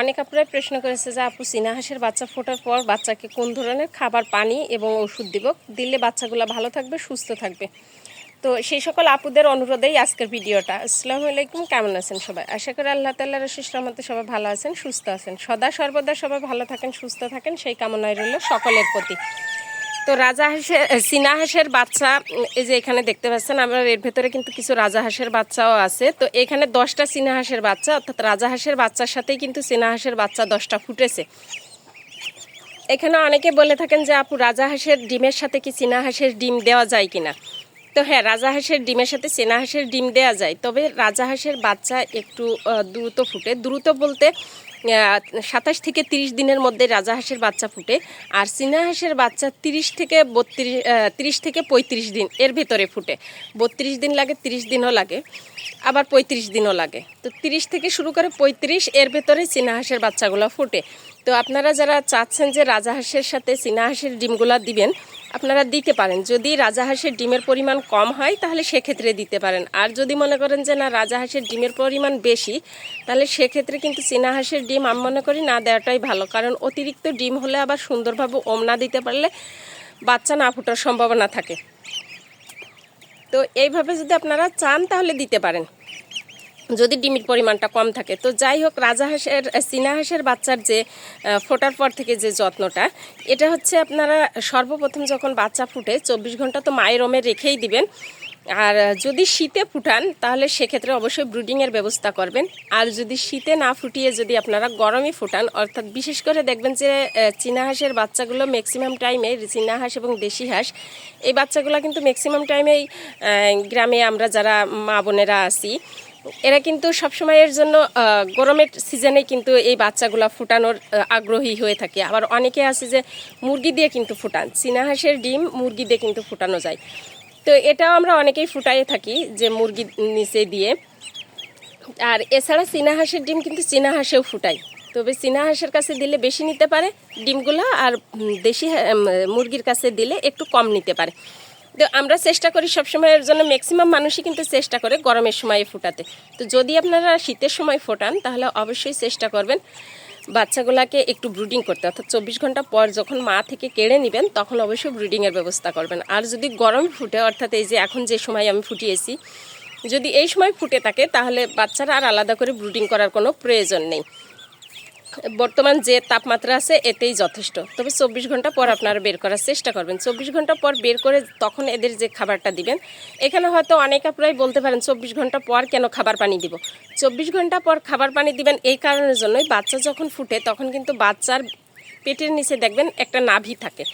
অনেক আপনারা প্রশ্ন করেছে যে, আপু, চীনা হাঁসের বাচ্চা ফোটার পর বাচ্চাকে কোন ধরনের খাবার, পানি এবং ওষুধ দিব? দিলে বাচ্চাগুলো ভালো থাকবে, সুস্থ থাকবে? তো সেই সকল আপুদের অনুরোধেই আজকের ভিডিওটা। আসসালামু আলাইকুম, কেমন আছেন সবাই? আশা করি আল্লাহ তাল্লাহ রশিস রহমতে সবাই ভালো আছেন, সুস্থ আছেন। সদা সর্বদা সবাই ভালো থাকেন, সুস্থ থাকেন, সেই কামনায় রইল সকলের প্রতি। তো রাজা হাঁসের চীনা হাঁসের বাচ্চা, এই যে এখানে দেখতে পাচ্ছেন, আমরা এর ভেতরে কিন্তু কিছু রাজা হাঁসের বাচ্চাও আছে। তো এখানে দশটা চীনা হাঁসের বাচ্চা, অর্থাৎ রাজা হাঁসের বাচ্চার সাথেই কিন্তু চীনা হাঁসের বাচ্চা দশটা ফুটেছে। এখানে অনেকে বলে থাকেন যে, আপু, রাজা হাঁসের ডিমের সাথে কি চীনা হাঁসের ডিম দেওয়া যায় কিনা? তো হ্যাঁ রাজা হাঁসের ডিমের সাথে চীনা হাঁসের ডিম দেওয়া যায়। তবে রাজা হাঁসের বাচ্চা একটু দ্রুত ফুটে। দ্রুত বলতে সাতাশ থেকে তিরিশ দিনের মধ্যে রাজা হাঁসের বাচ্চা ফুটে, আর চীনা হাঁসের বাচ্চা তিরিশ থেকে বত্রিশ তিরিশ থেকে পঁয়ত্রিশ দিন এর ভেতরে ফুটে। বত্রিশ দিন লাগে, তিরিশ দিনও লাগে, আবার পঁয়ত্রিশ দিনও লাগে। তো তিরিশ থেকে শুরু করে পঁয়ত্রিশ এর ভেতরে চীনা হাঁসের বাচ্চাগুলো ফুটে। তো আপনারা যারা চাচ্ছেন যে রাজা হাঁসের সাথে চীনা হাঁসের ডিমগুলো দিবেন আপনারা দিতে পারেন। যদি রাজা হাঁসের ডিমের পরিমাণ কম হয়, তাহলে সেক্ষেত্রে দিতে পারেন। আর যদি মনে করেন যে, না, রাজা হাঁসের ডিমের পরিমাণ বেশি, তাহলে সেক্ষেত্রে কিন্তু চীনা হাঁসের ডিম আমি মনে করি না দেওয়াটাই ভালো। কারণ অতিরিক্ত ডিম হলে আবার সুন্দরভাবে ওম না দিতে পারলে বাচ্চা না ফোটার সম্ভাবনা থাকে। তো এইভাবে যদি আপনারা চান, তাহলে দিতে পারেন। যদি ডিমের পরিমাণটা কম থাকে। তো যাই হোক, রাজা হাঁসের চীনা হাঁসের বাচ্চার যে ফোটার পর থেকে যে যত্নটা, এটা হচ্ছে আপনারা সর্বপ্রথম যখন বাচ্চা ফুটে, চব্বিশ ঘণ্টা তো মায়ের ওমে রেখেই দিবেন। আর যদি শীতে ফুটান, তাহলে সেক্ষেত্রে অবশ্যই ব্রুডিংয়ের ব্যবস্থা করবেন। আর যদি শীতে না ফুটিয়ে যদি আপনারা গরমে ফুটান, অর্থাৎ বিশেষ করে দেখবেন যে চীনা হাঁসের বাচ্চাগুলো ম্যাক্সিমাম টাইমে চীনা হাঁস এবং দেশি হাঁস, এই বাচ্চাগুলো কিন্তু ম্যাক্সিমাম টাইমেই গ্রামে আমরা যারা মা বোনেরা আছি এরা কিন্তু সবসময়ের জন্য গরমের সিজনে কিন্তু এই বাচ্চাগুলো ফুটানোর আগ্রহী হয়ে থাকে। আবার অনেকে আছে যে মুরগি দিয়ে কিন্তু ফুটান। চীনা হাঁসের ডিম মুরগি দিয়ে কিন্তু ফুটানো যায়। তো এটাও আমরা অনেকেই ফুটাই থাকি যে মুরগি নিচে দিয়ে। আর এছাড়া চীনা হাঁসের ডিম কিন্তু চীনা হাঁসেও ফুটাই। তবে চীনা হাঁসের কাছে দিলে বেশি নিতে পারে ডিমগুলো, আর দেশি মুরগির কাছে দিলে একটু কম নিতে পারে। আমরা চেষ্টা করি সবসময়ের জন্য ম্যাক্সিমাম মানুষই কিন্তু চেষ্টা করে গরমের সময়ে ফোটাতে। তো যদি আপনারা শীতের সময় ফোটান, তাহলে অবশ্যই চেষ্টা করবেন বাচ্চাগুলোকে একটু ব্রুডিং করতে। অর্থাৎ চব্বিশ ঘণ্টা পর যখন মা থেকে কেড়ে নেবেন, তখন অবশ্যই ব্রুডিংয়ের ব্যবস্থা করবেন। আর যদি গরম ফুটে, অর্থাৎ এই যে এখন যে সময় আমি ফুটিয়েছি, যদি এই সময় ফুটে থাকে, তাহলে বাচ্চারা আর আলাদা করে ব্রুডিং করার কোনো প্রয়োজন নেই। বর্তমান যে তাপমাত্রা আছে, এতেই যথেষ্ট। তবে চব্বিশ ঘণ্টা পর আপনারা বের করার চেষ্টা করবেন। চব্বিশ ঘণ্টা পর বের করে তখন এদের যে খাবারটা দিবেন, এখানে হয়তো অনেক আপনারাই বলতে পারেন, চব্বিশ ঘণ্টা পর কেন খাবার পানি দিব? চব্বিশ ঘণ্টা পর খাবার পানি দিবেন এই কারণের জন্যই বাচ্চা যখন ফুটে, তখন কিন্তু বাচ্চার পেটের নিচে দেখবেন একটা নাভি থাকে।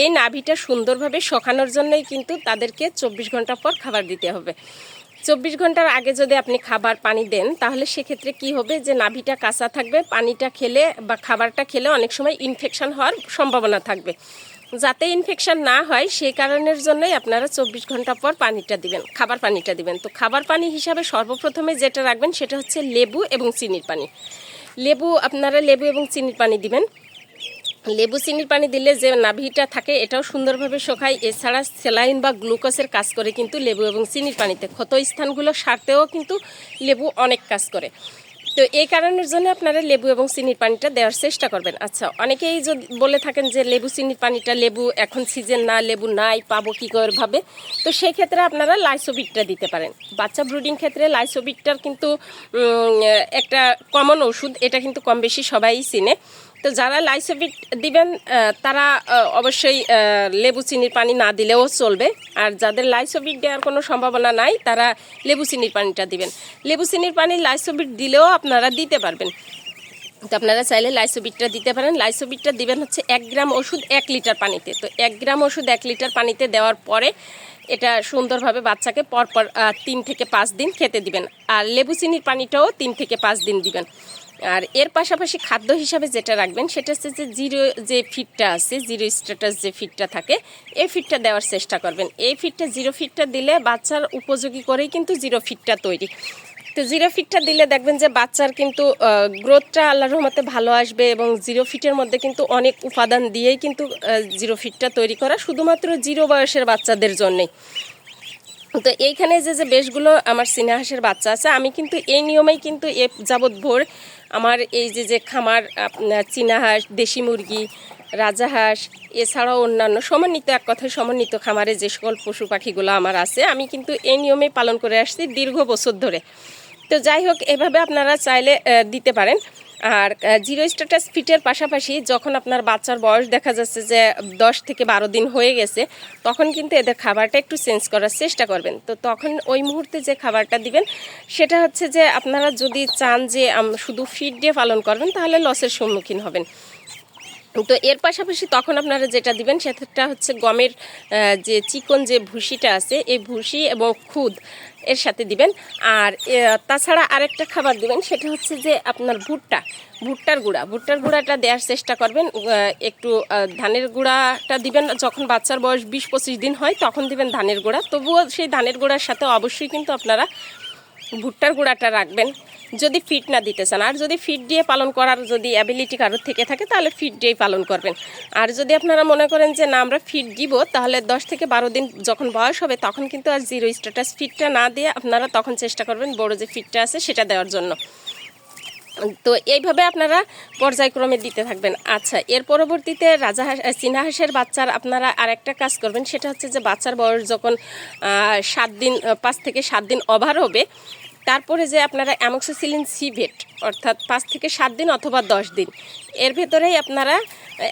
এই নাভিটা সুন্দরভাবে শোকানোর জন্যই কিন্তু তাদেরকে চব্বিশ ঘণ্টা পর খাবার দিতে হবে। চব্বিশ ঘণ্টার আগে যদি আপনি খাবার পানি দেন, তাহলে সেক্ষেত্রে কি হবে যে নাভিটা কাঁচা থাকবে, পানিটা খেলে বা খাবারটা খেলে অনেক সময় ইনফেকশন হওয়ার সম্ভাবনা থাকবে। যাতে ইনফেকশন না হয় সেই কারণের জন্যই আপনারা চব্বিশ ঘণ্টা পর পানিটা দিবেন, খাবার পানিটা দিবেন। তো খাবার পানি হিসাবে সর্বপ্রথমে যেটা রাখবেন, সেটা হচ্ছে লেবু এবং চিনির পানি। লেবু, আপনারা লেবু এবং চিনির পানি দিবেন। লেবু চিনির পানি দিলে যে নাভিটা থাকে, এটাও সুন্দরভাবে শোকায়। এছাড়া স্যালাইন বা গ্লুকোজের কাজ করে কিন্তু লেবু এবং চিনির পানিতে। ক্ষত স্থানগুলো সারতেও কিন্তু লেবু অনেক কাজ করে। তো এই কারণের জন্য আপনারা লেবু এবং চিনির পানিটা দেওয়ার চেষ্টা করবেন। আচ্ছা অনেকেই যদি বলে থাকেন যে লেবু চিনির পানিটা লেবু, এখন সিজন না, লেবু নাই, পাবো কী করে ভাবে? তো সেই ক্ষেত্রে আপনারা লাইসোবিটটা দিতে পারেন। বাচ্চা ব্রুডিং ক্ষেত্রে লাইসোবিটটার কিন্তু একটা কমন ওষুধ এটা কিন্তু কম বেশি সবাই চিনে। তো যারা লাইসোবিট দিবেন তারা অবশ্যই লেবু চিনির পানি না দিলেও চলবে। আর যাদের লাইসোবিট দেওয়ার কোনো সম্ভাবনা নাই, তারা লেবু চিনির পানিটা দিবেন। লেবু চিনির পানি লাইসোবিট দিলেও আপনারা দিতে পারবেন। তো আপনারা চাইলে লাইসোবিটটা দিতে পারেন। লাইসোবিটটা দিবেন হচ্ছে এক গ্রাম ওষুধ এক লিটার পানিতে। তো এক গ্রাম ওষুধ এক লিটার পানিতে দেওয়ার পরে এটা সুন্দরভাবে বাচ্চাকে পরপর তিন থেকে পাঁচ দিন খেতে দিবেন। আর লেবু চিনির পানিটাও তিন থেকে পাঁচ দিন দিবেন। আর এর পাশাপাশি খাদ্য হিসাবে যেটা রাখবেন, সেটা হচ্ছে যে জিরো যে ফিটটা আছে, জিরো স্ট্যাটাস যে ফিটটা থাকে, এই ফিটটা দেওয়ার চেষ্টা করবেন। এই ফিটটা, জিরো ফিটটা দিলে বাচ্চার উপযোগী করেই কিন্তু জিরো ফিটটা তৈরি। তো জিরো ফিটটা দিলে দেখবেন যে বাচ্চার কিন্তু গ্রোথটা আল্লাহর রহমতে ভালো আসবে এবং জিরো ফিটের মধ্যে কিন্তু অনেক উপাদান দিয়েই কিন্তু জিরো ফিটটা তৈরি করা শুধুমাত্র জিরো বয়সের বাচ্চাদের জন্যেই। তো এইখানে যে যে বেশগুলো আমার সিনেহাসের বাচ্চা আছে, আমি কিন্তু এই নিয়মেই কিন্তু এ যাবৎ ভোর আমার এই যে যে খামার আপনার হাঁস, দেশি মুরগি রাজাহাঁস এছাড়াও অন্যান্য সমন্বিত, এক কথায় সমন্বিত খামারে যে সকল পশু পাখিগুলো আমার আছে, আমি কিন্তু এই নিয়মে পালন করে আসছি দীর্ঘ বছর ধরে। তো যাই হোক, এভাবে আপনারা চাইলে দিতে পারেন। আর জিরো স্ট্যাটাস ফিটের পাশাপাশি যখন আপনার বাচ্চার বয়স দেখা যাচ্ছে যে দশ থেকে বারো দিন হয়ে গেছে, তখন কিন্তু এদের খাবারটা একটু চেঞ্জ করার চেষ্টা করবেন। তো তখন ওই মুহূর্তে যে খাবারটা দিবেন, সেটা হচ্ছে যে আপনারা যদি চান যে শুধু ফিড দিয়ে পালন করবেন, তাহলে লসের সম্মুখীন হবেন। তো এর পাশাপাশি তখন আপনারা যেটা দিবেন, সেটা হচ্ছে গমের যে চিকন যে ভুসিটা আছে, এই ভুসি এবং খুদ এর সাথে দিবেন। আর তাছাড়া আরেকটা খাবার দিবেন, সেটা হচ্ছে যে আপনার ভুট্টা, ভুট্টার গুঁড়া। ভুট্টার গুঁড়াটা দেওয়ার চেষ্টা করবেন একটু ধানের গুঁড়াটা দিবেন, যখন বাচ্চার বয়স বিশ পঁচিশ দিন হয়, তখন দিবেন ধানের গুঁড়া। তবুও সেই ধানের গুঁড়ার সাথে অবশ্যই কিন্তু আপনারা ভুট্টার গুঁড়াটা রাখবেন। যদি ফিট না দিতে চান। আর যদি ফিট দিয়ে পালন করার যদি অ্যাবিলিটি কারোর থেকে থাকে তাহলে ফিট দিয়েই পালন করবেন। আর যদি আপনারা মনে করেন যে না আমরা ফিট দিব তাহলে দশ থেকে বারো দিন যখন বয়স হবে তখন কিন্তু আর জিরো স্ট্যাটাস ফিটটা না দিয়ে আপনারা তখন চেষ্টা করবেন বড় যে ফিটটা আছে সেটা দেওয়ার জন্য। তো এইভাবে আপনারা পর্যায়ক্রমে দিতে থাকবেন। আচ্ছা এর পরবর্তীতে রাজা হাঁস আহ, হাঁসের বাচ্চার আপনারা আরেকটা কাজ করবেন। সেটা হচ্ছে যে বাচ্চার বয়স যখন সাত দিন পাঁচ থেকে সাত দিন ওভার হবে তারপরে যে আপনারা অ্যামক্সিসিলিন সিভেট অর্থাৎ পাঁচ থেকে সাত দিন অথবা দশ দিন, এর ভেতরেই আপনারা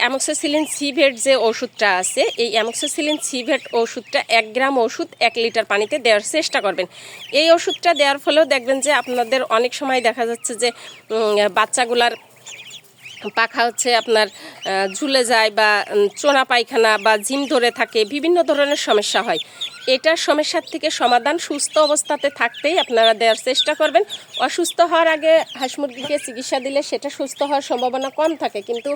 অ্যামক্সিসিলিন সিভেট যে ওষুধটা আছে, এই অ্যামক্সিসিলিন সিভেট ওষুধটা এক গ্রাম ওষুধ এক লিটার পানিতে দেওয়ার চেষ্টা করবেন। এই ওষুধটা দেওয়ার ফলেও দেখবেন যে আপনাদের অনেক সময় দেখা যাচ্ছে যে বাচ্চাগুলার পাখা হচ্ছে আপনার ঝুলে যায় বা চোনা পায়খানা বা জিম ধরে থাকে, বিভিন্ন ধরনের সমস্যা হয়। এটার সমস্যার থেকে সমাধান সুস্থ অবস্থাতে থাকতেই আপনারা দেওয়ার চেষ্টা করবেন। অসুস্থ হওয়ার আগে হাঁস মুরগিকে চিকিৎসা দিলে সেটা সুস্থ হওয়ার সম্ভাবনা কম থাকে। কিন্তু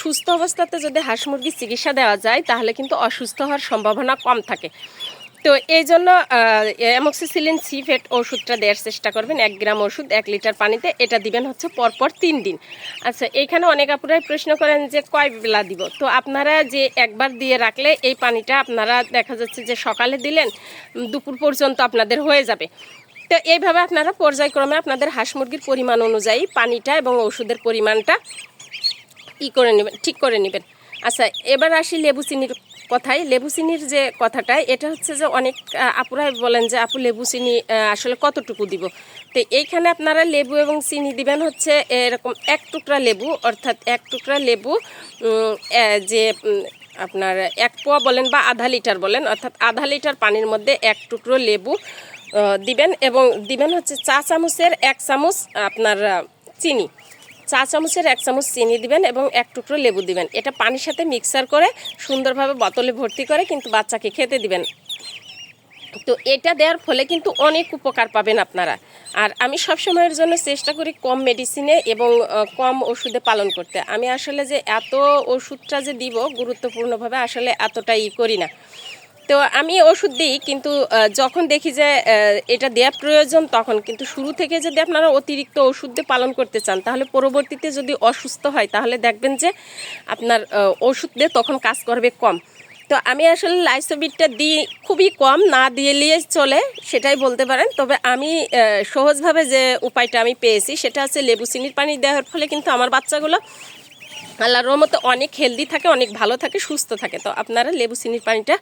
সুস্থ অবস্থাতে যদি হাঁস মুরগির চিকিৎসা দেওয়া যায়, তাহলে কিন্তু অসুস্থ হওয়ার সম্ভাবনা কম থাকে। তো এই জন্য অ্যামক্সিসিলিন সিফেট ওষুধটা দেওয়ার চেষ্টা করবেন। এক গ্রাম ওষুধ, এক লিটার পানিতে। এটা দিবেন হচ্ছে পরপর তিন দিন। আচ্ছা এইখানে অনেক আপুরাই প্রশ্ন করেন যে, কয় বেলা দিব? তো আপনারা যে একবার দিয়ে রাখলে এই পানিটা আপনারা দেখা যাচ্ছে যে, সকালে দিলেন, দুপুর পর্যন্ত আপনাদের হয়ে যাবে। তো এইভাবে আপনারা পর্যায়ক্রমে আপনাদের হাঁস মুরগির পরিমাণ অনুযায়ী পানিটা এবং ওষুধের পরিমাণটা ই করে নেবেন, ঠিক করে নেবেন। আচ্ছা এবার আসি লেবু চিনির কথায় লেবু চিনির যে কথাটা এটা হচ্ছে যে অনেক আপুরাই বলেন যে, আপু লেবু চিনি আসলে কতটুকু দিব? তো এইখানে আপনারা লেবু এবং চিনি দিবেন হচ্ছে এরকম এক টুকরা লেবু, অর্থাৎ এক টুকরা লেবু যে আপনার এক পোয়া বলেন বা আধা লিটার বলেন, অর্থাৎ আধা লিটার পানির মধ্যে এক টুকরো লেবু দিবেন এবং দিবেন হচ্ছে চা চামচের এক চামচ আপনার চিনি। চা চামচের এক চামচ চিনি দিবেন এবং এক টুকরো লেবু দিবেন। এটা পানির সাথে মিক্সার করে সুন্দরভাবে বোতলে ভর্তি করে কিন্তু বাচ্চাকে খেতে দিবেন। তো এটা দেওয়ার ফলে কিন্তু অনেক উপকার পাবেন আপনারা। আর আমি সব সময়ের জন্য চেষ্টা করি কম মেডিসিনে এবং কম ওষুধে পালন করতে। আমি আসলে যে এত ওষুধটা যে দিব, গুরুত্বপূর্ণভাবে আসলে এতটা ই করি না। তো আমি ওষুধ দিই, কিন্তু যখন দেখি যে এটা দেওয়া প্রয়োজন, তখন কিন্তু শুরু থেকে যদি আপনারা অতিরিক্ত ওষুধ দিয়ে পালন করতে চান, তাহলে পরবর্তীতে যদি অসুস্থ হয়, তাহলে দেখবেন যে, আপনার ওষুধ দিয়ে তখন কাজ করবে কম। তো আমি আসলে লাইসোবিটটা দিই খুবই কম, না দিলেই চলে, সেটাই বলতে পারেন। তবে আমি সহজভাবে যে উপায়টা আমি পেয়েছি, সেটা হচ্ছে লেবু চিনির পানি দেওয়ার ফলে কিন্তু আমার বাচ্চাগুলো আল্লাহর রহমতে অনেক হেলদি থাকে, অনেক ভালো থাকে, সুস্থ থাকে। তো আপনারা লেবু চিনির পানিটা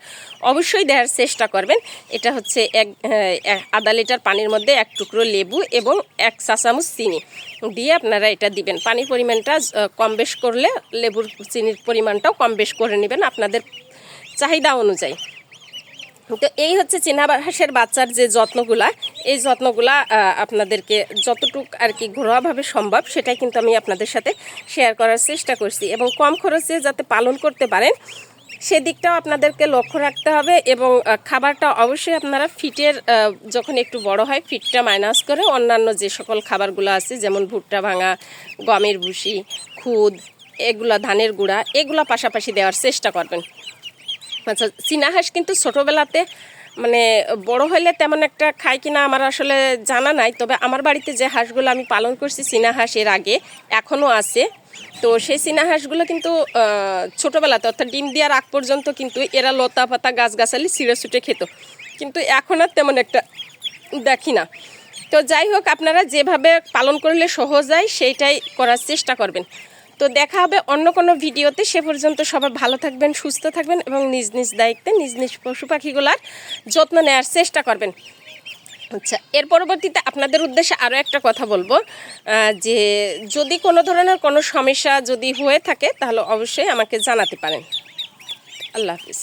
অবশ্যই দেওয়ার চেষ্টা করবেন। এটা হচ্ছে এক আধা লিটার পানির মধ্যে এক টুকরো লেবু এবং এক চা চামচ চিনি দিয়ে আপনারা এটা দিবেন। পানির পরিমাণটা কম বেশ করলে লেবুর চিনির পরিমাণটাও কম বেশ করে নেবেন আপনাদের চাহিদা অনুযায়ী। তো এই হচ্ছে চীনা হাঁসের বাচ্চার যে যত্নগুলা এই যত্নগুলা আপনাদেরকে যতটুক আর কি ঘরোয়াভাবে সম্ভব, সেটাই কিন্তু আমি আপনাদের সাথে শেয়ার করার চেষ্টা করছি। এবং কম খরচে যাতে পালন করতে পারেন, সেদিকটাও আপনাদেরকে লক্ষ্য রাখতে হবে এবং খাবারটা অবশ্যই আপনারা ফিটের যখন একটু বড় হয়, ফিটটা মাইনাস করে অন্যান্য যে সকল খাবারগুলো আছে, যেমন ভুট্টা ভাঙা, গমের ভুসি, খুদ, এগুলা ধানের গুঁড়া, এগুলা পাশাপাশি দেওয়ার চেষ্টা করবেন। আচ্ছা চীনা হাঁস কিন্তু ছোটোবেলাতে মানে বড় হলে তেমন একটা খায় কিনা আমার আসলে জানা নাই। তবে আমার বাড়িতে যে হাঁসগুলো আমি পালন করছি, চীনা হাঁস এর আগে এখনও আছে। তো সেই চীনা হাঁসগুলো কিন্তু ছোটোবেলাতে অর্থাৎ ডিম দেওয়ার আগ পর্যন্ত কিন্তু এরা লতা পাতা গাছগাছালি ছিঁড়ে ছুটে খেত। কিন্তু এখন আর তেমন একটা দেখি না। তো যাই হোক, আপনারা যেভাবে পালন করলে সহজ হয়, সেইটাই করার চেষ্টা করবেন। তো দেখা হবে অন্য কোনো ভিডিওতে। সে পর্যন্ত সবার ভালো থাকবেন, সুস্থ থাকবেন এবং নিজ নিজ দায়িত্বে, নিজ নিজ পশু পাখিগুলার যত্ন নেওয়ার চেষ্টা করবেন। আচ্ছা এর পরবর্তীতে আপনাদের উদ্দেশ্যে আরও একটা কথা বলব যে যদি কোনো ধরনের কোনো সমস্যা যদি হয়ে থাকে, তাহলে অবশ্যই আমাকে জানাতে পারেন। আল্লাহ হাফিজ।